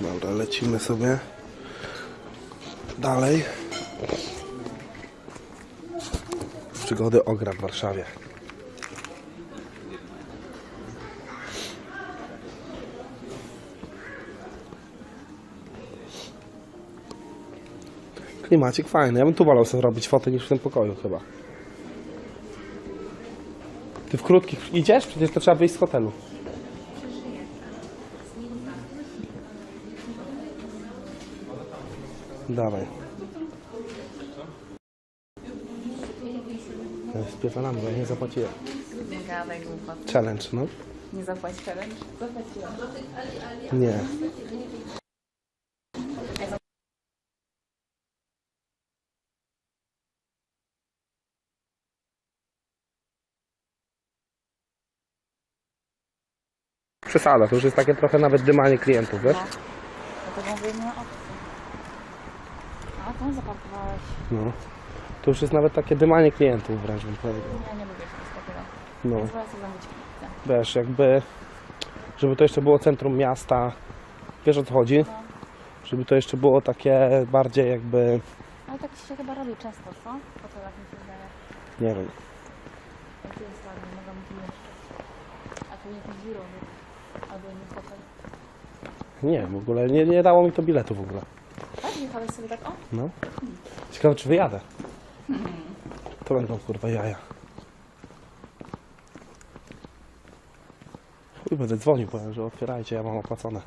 Dobra, lecimy sobie dalej. Przygody Ogra w Warszawie. Klimacik fajny. Ja bym tu wolał sobie robić fotę niż w tym pokoju chyba. Ty w krótkich idziesz? Przecież to trzeba wyjść z hotelu. Dawaj. Spiewalamy, bo nie zapłaciłem. Nie gadaj. Challenge, no? Nie zapłać challenge? Zapłaciłam. Nie. Przesada, to już jest takie trochę nawet dymanie klientów, wiesz? Dlatego mówię nie opcję. A tam zaparkowałeś. No. To już jest nawet takie dymanie klientów wręcz bym powiedział. Ja nie lubię czegoś takiego. No. Więc wolę sobie zamówić pizzę. Wiesz, jakby, żeby to jeszcze było centrum miasta, wiesz o co chodzi? No. Żeby to jeszcze było takie bardziej jakby, Ale tak się chyba robi często, co? Po to jak mi się wydaje. nie wiem, Jak tu jest ładnie, mogę mi tu jeszcze. A tu jakiś biuro, nie? Albo inny hotel. nie, w ogóle nie, nie dało mi to biletu w ogóle. Jechałeś sobie tak o? No. Ciekawe czy wyjadę. To będą kurwa jaja. Chuj, będę dzwonił, powiem, że otwierajcie, ja mam opłacone.